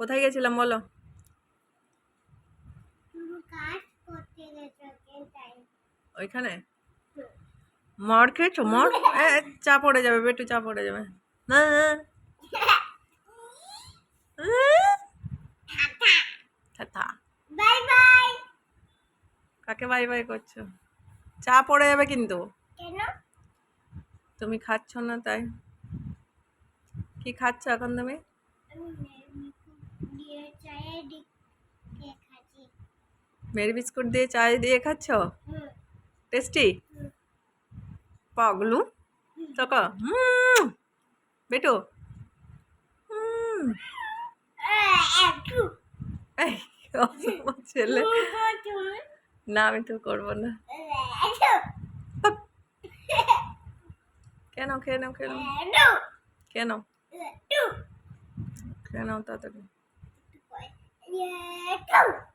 কোথায় গেছিলাম বলো? ওইখানে? মর খেয়েছো? মর? চা পড়ে যাবে বেটু চা পড়ে যাবে। না কাকে বাই বাই করছ? চা পড়ে যাবে কিন্তু। তুমি খাচ্ছ না তাই। কি খাচ্ছ এখন তুমি? মেরি বিস্কুট দিয়ে চায় দিয়ে খাচ্ছ? টেস্টি? পাগলু চকা? হুম। বেটু? ছেলে। না আমি তো করব না। কেন খেয়ে নাও একটু। কেন একটু Yeah, go!